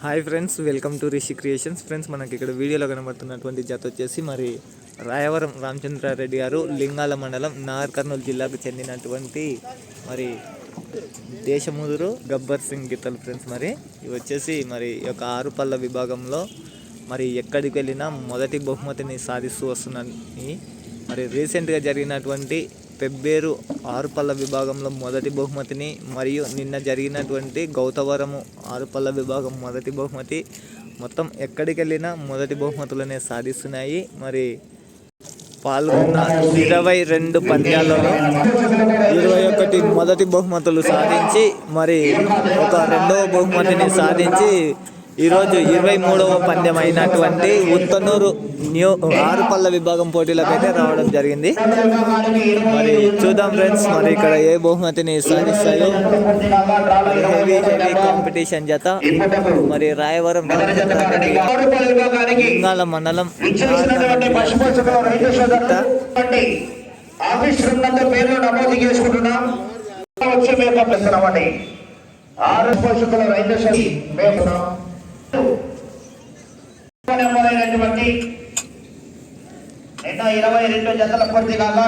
Hi friends welcome to Rishi creations friends మనకి ఇక్కడ వీడియోలో కనబడుతున్నటువంటి జత వచ్చేసి మరి రాయవరం రామచంద్రారెడ్డి గారు లింగాల మండలం నాగర్ కర్నూలు జిల్లాకు చెందినటువంటి మరి దేశముదురు గబ్బర్ సింగ్ గీతలు ఫ్రెండ్స్ మరి. ఇవి వచ్చేసి మరి ఈ యొక్క ఆరు పళ్ళ విభాగంలో మరి ఎక్కడికి వెళ్ళినా మొదటి బహుమతిని సాధిస్తూ వస్తున్నాయి మరి రీసెంట్గా జరిగినటువంటి పెబ్బేరు ఆరుపల్ల విభాగంలో మొదటి బహుమతిని మరియు నిన్న జరిగినటువంటి గౌతవరము ఆరుపల్ల విభాగం మొదటి బహుమతి. మొత్తం ఎక్కడికి వెళ్ళినా మొదటి బహుమతులనే సాధిస్తున్నాయి. మరి పాల్గొన్న ఇరవై రెండు పంద్యాలలో ఇరవై ఒకటి మొదటి బహుమతులు సాధించి మరి ఒక రెండవ బహుమతిని సాధించి ఈరోజు ఇరవై మూడవ పందెం అయినటువంటి ఉత్తనూరు న్యూ ఆరుపల్ల విభాగం పోటీలకు అయితే రావడం జరిగింది. మరి చూద్దాం ఫ్రెండ్స్ మరి ఇక్కడ ఏ బహుమతిని సాధిస్తాయో. హెవీ హెవీ కాంపిటీషన్ జత. మరి రాయవరం లింగాల మండలం ఆఫీస్ నందు పేర్లు నమోదు చేసుకుంటున్నాం వచ్చి మేము పెడుతున్నామండి ఆరు పోషకుల రైతు మేము నెంబరైనటువంటి నిన్న ఇరవై రెండు జతల పూర్తి కాగా